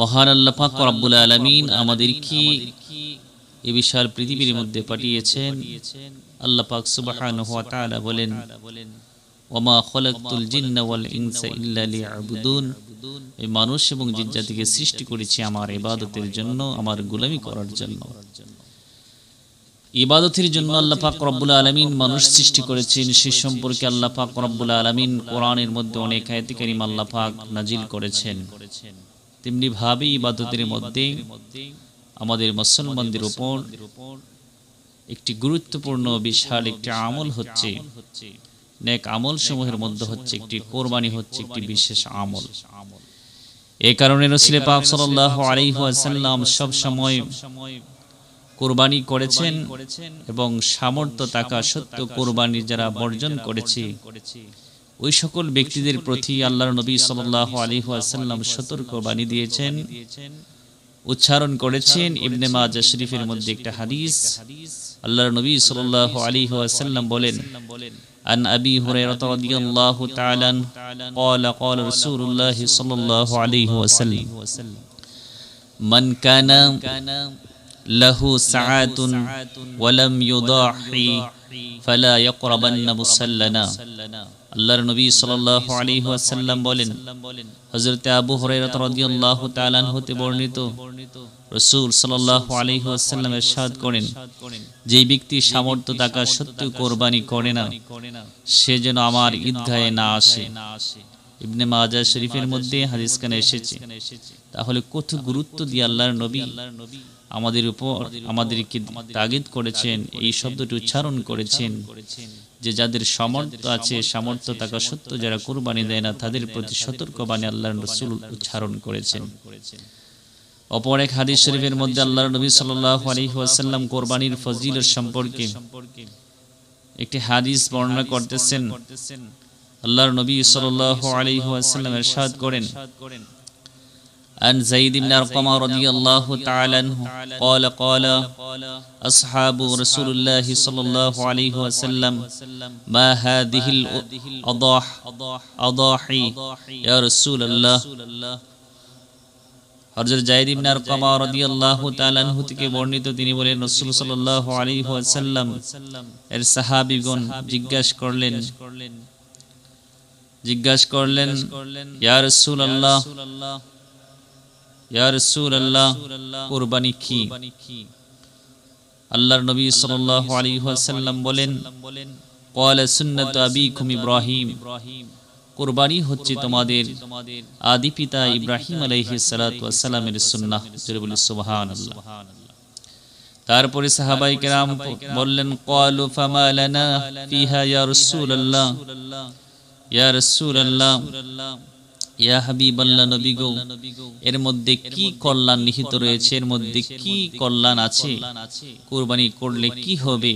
মহান আল্লাহ পাক রব্বুল আলামিন আমাদেরকে এই বিশাল পৃথিবীর মধ্যে পাঠিয়েছেন? আল্লাহ পাক তাআলা বলেন ওমা খলাকতুল জিন্না ওয়াল ইনসা ইল্লা লিয়াবুদুন। এই মানুষ এবং জিন জাতিকে সৃষ্টি করেছি আমার ইবাদতের জন্য, আমার গোলামি করার জন্য। ইবাদতের জন্য আল্লাহ পাক রব্বুল আলামিন মানুষ সৃষ্টি করেছেন, সে সম্পর্কে আল্লাহ পাক রব্বুল আলামিন কোরআনের মধ্যে অনেক আয়াত কারীম আল্লাহ পাক নাজিল করেছেন। তেমনি ভাবে ইবাদতের মধ্যে আমাদের মুসলমানদের উপর একটি গুরুত্বপূর্ণ বিশাল একটি আমল হচ্ছে। নেক আমল সমূহের মধ্যে হচ্ছে একটি কোরবানি হচ্ছে একটি বিশেষ আমল। এই কারণে রসুল পাক সাল্লাল্লাহু আলাইহি ওয়াসাল্লাম সব সময় কোরবানি করেছেন এবং সামর্থ্য থাকা সত্য কোরবানি যারা বর্জন করেছে। ওই সকল ব্যক্তিদের প্রতি আল্লাহর নবী সাল্লাল্লাহু আলাইহি ওয়াসাল্লাম সতর্ক বাণী দিয়েছেন উচ্চারণ করেছেন ইবনে মাজাহ শরীফের মধ্যে একটা হাদিস আল্লাহর নবী সাল্লাল্লাহু আলাইহি ওয়াসাল্লাম বলেন عن أبي هريرة رضي الله تعالى عنه قال قال رسول الله صلى الله عليه وسلم من كان له ساعات ولم يضاحي فلا يقربن مسلنا আল্লাহর নবী সাল্লাল্লাহু আলাইহি ওয়াসাল্লাম বলেন, হযরত আবু হুরায়রা রাদিয়াল্লাহু তাআলা হতে বর্ণিত, রাসূল সাল্লাল্লাহু আলাইহি ওয়াসাল্লাম ইরশাদ করেন, যেই ব্যক্তি সামর্থ্য থাকা সত্ত্বেও কোরবানি করে না, সে যেন আমার ঈদগাহে না আসে। ইবনে মাজাহ শরীফের মধ্যে হাদিস কানে এসেছে। তাহলে কত গুরুত্ব দিয়ে আল্লাহর নবী আমাদের উপর আমাদেরকে তাগিদ করেছেন, এই শব্দটি উচ্চারণ করেছেন যে যাদের সামর্থ্য আছে, সামর্থ্য থাকা সত্য যারা কুরবানি দেয় না, তাদের প্রতি সতর্কবাণী আল্লাহ রসুল উচ্চারণ করেছেন। অপর এক হাদিস শরীফের মধ্যে আল্লাহ নবী সাল্লাহ আলহিহাসাল্লাম কোরবানির ফজিলের সম্পর্কে একটি হাদিস বর্ণনা করতেছেন। আল্লাহর নবী সাল্লাহ আলহিহাসাল্লাম এরশাদ করেন عن زيد بن أرقم رضي الله تعالى عنه قال قال أصحاب رسول الله صلى الله عليه وسلم ما هذه الأضاح أضاحي يا رسول الله হযরত জায়েদ ইবনে আরকামা রাদিয়াল্লাহু তাআলা আনহু থেকে বর্ণিত তিনি বলেন রাসূল সাল্লাল্লাহু আলাইহি ওয়াসাল্লাম এর সাহাবীগণ জিজ্ঞাসা করলেন জিজ্ঞাসা করলেন ইয়া রাসূলুল্লাহ কোরবানি কি? আল্লাহর নবী সাল্লাল্লাহু আলাইহি বলেন তারপরে সাহাবাই বললেন, ক্বালু ফামা লানা ফিহা ইয়া রাসূলুল্লাহ। ইয়া রাসূলুল্লাহ। এর মধ্যে কি কল্যাণ নিহিত রয়েছে? এর মধ্যে কি কল্যাণ আছে? কুরবানি করলে কি হবে?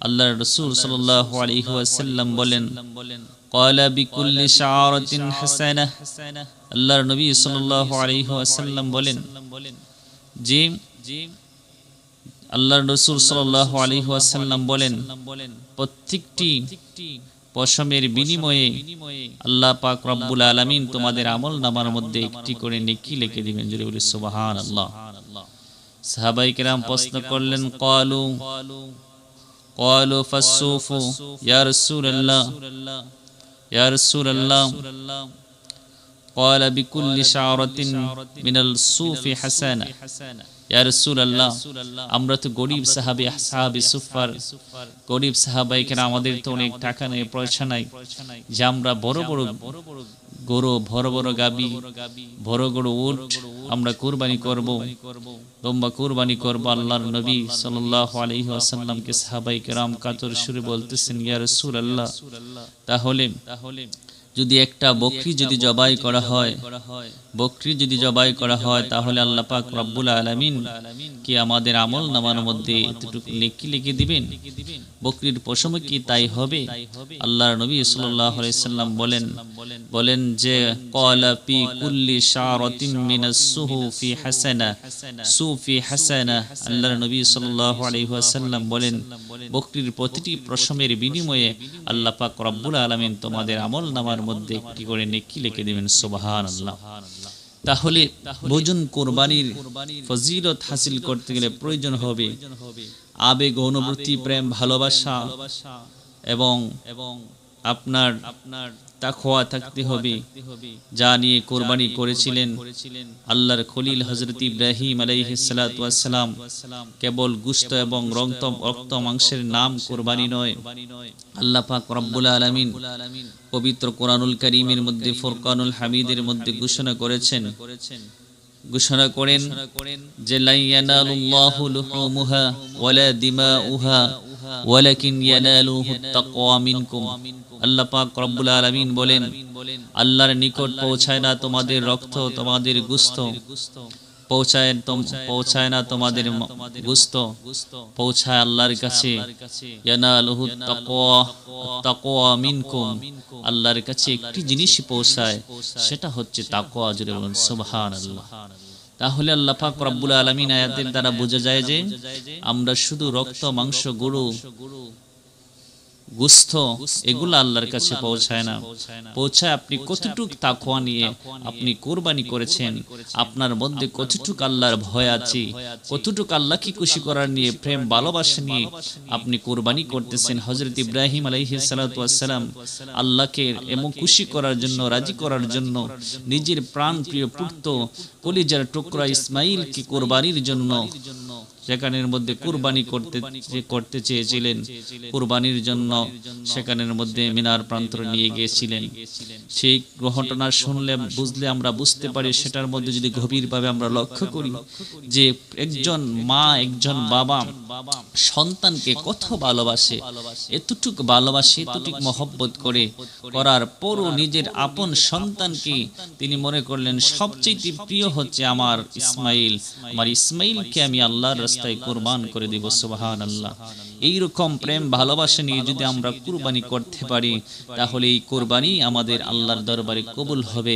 আল্লাহ রসুল সাল্লাহ বলেন কয়লা বলেন, প্রত্যেকটি পশমের বিনিময়ে আল্লাহ পাক রব্বুল আলামিন তোমাদের আমল নামার মধ্যে একটি করে নেকি লিখে দিবেন জোরে বলি সুবহানাল্লাহ সাহাবাই কেরাম প্রশ্ন করলেন ক্বালু ক্বালু ফাসসুফু ইয়া রাসূলুল্লাহ ইয়া রাসূলুল্লাহ قال بكل شعرة من الصوف حسنة আমরা তো গরিব সাহাবী সাহাবী সুফার গরিব সাহাবাই কেন আমাদের তো অনেক টাকা নেই পয়সা নাই। যে আমরা বড় বড় গরু বড় বড় গাবি বড় বড় উট আমরা কুরবানি করব। লম্বা কুরবানি করব আল্লাহর নবী সাল্লাল্লাহু আলাইহি ওয়াসাল্লামকে সাহাবাই কেরাম কাতর সুরে বলতেছেন ইয়া রাসূলুল্লাহ। তাহলে তাহলে যদি একটা বকরি যদি জবাই করা হয়, বকরি যদি জবাই করা হয়, তাহলে আল্লাহ পাক রব্বুল আলামিন কি আমাদের আমল নামার মধ্যে লিখি লিখে দিবেন? বকরির পশমে কি তাই হবে? আল্লাহর নবী সাল্লাম বলেন বলেন যে, ক্বালা ফি কুল্লি শারাতিন মিনাস সুহুফি হাসানা, সুফি হাসানা। আল্লাহর নবী সাল্লাল্লাহু আলাইহি ওয়াসাল্লাম বলেন, বকরির প্রতিটি প্রশমের বিনিময়ে আল্লাহ পাক রব্বুল আলামিন তোমাদের আমল নামার মধ্যে একটি করে নেকি লিখে দেবেন সোবাহান আল্লাহ তাহলে ভোজন কোরবানির ফজিলত হাসিল করতে গেলে প্রয়োজন হবে আবেগ, অনুভূতি, প্রেম, ভালোবাসা এবং এবং আপনার আপনার তাকওয়া থাকতে হবে, যা নিয়ে কোরবানি করেছিলেন আল্লাহর খলিল হজরত ইব্রাহিম আলাইহিসসালাম কেবল গুস্ত এবং রক্ত রক্ত মাংসের নাম কোরবানি নয়। আল্লাহ পাক রব্বুল আলামিন পবিত্র কোরআনুল করিমের মধ্যে, ফুরকানুল হামিদের মধ্যে ঘোষণা করেছেন। ঘোষণা করেন যে লাই ইয়ানালুল্লাহু লুহুমুহা ওয়ালা দিমাউহা ওয়ালাকিন ইয়ানালুহু তাকওয়া মিনকুম। আল্লাহ পাক রব্বুল আলামিন বলেন আল্লাহর নিকট পৌঁছায় না তোমাদের রক্ত তোমাদের গুস্ত। পৌঁছায় পৌঁছায় না তোমাদের গুস্ত। পৌঁছায় আল্লাহর কাছে। ইয়ানালুহু তাকওয়া। তাকওয়া। মিনকুম। আল্লাহর কাছে একটি জিনিসই পৌঁছায়। সেটা হচ্ছে তাকওয়া জুড়ে বলুন সুবহানাল্লাহ। তাহলে আল্লাহ পাক রব্বুল আলামিন আয়াতের দ্বারা বোঝা যায় যে আমরা শুধু রক্ত, মাংস, গরু গুস্থ, এগুলো আল্লাহর কাছে পৌঁছায় না। পৌঁছায় আপনি কতটুক তাকওয়া নিয়ে আপনি কোরবানি করেছেন, আপনার মধ্যে কতটুক আল্লাহর ভয় আছে, কতটুক আল্লাহকে খুশি করার নিয়ে, প্রেম, ভালোবাসা নিয়ে আপনি কোরবানি করতেছেন। হজরত ইব্রাহিম আলাইহিস সালাম আল্লাহকে এমন খুশি করার জন্য, রাজি করার জন্য নিজের প্রাণ প্রিয় পুত্র কলিজার টুকরা ইসমাইলকে কোরবানির জন্য সেখানের মধ্যে কুরবানি করতে করতে চেয়েছিলেন, কুরবানির জন্য সেখানের মধ্যে মিনার প্রান্তর নিয়ে গিয়েছিলেন। সেই ঘটনা শুনলে, বুঝলে আমরা বুঝতে পারি, সেটার মধ্যে যদি গভীরভাবে আমরা লক্ষ্য করি যে একজন মা, একজন বাবা সন্তানকে কত ভালোবাসে, এতটুক ভালোবাসে, এতটুক মহব্বত করে, করার পরও নিজের আপন সন্তানকে তিনি মনে করলেন সবচেয়ে প্রিয় হচ্ছে আমার ইসমাইল। আমার ইসমাইলকে আমি আল্লাহর রাস্তায় কোরবান করে দিব সোবাহান আল্লাহ এইরকম প্রেম, ভালোবাসা নিয়ে যদি আমরা কুরবানি করতে পারি, তাহলে এই কোরবানি আমাদের আল্লাহর দরবারে কবুল হবে।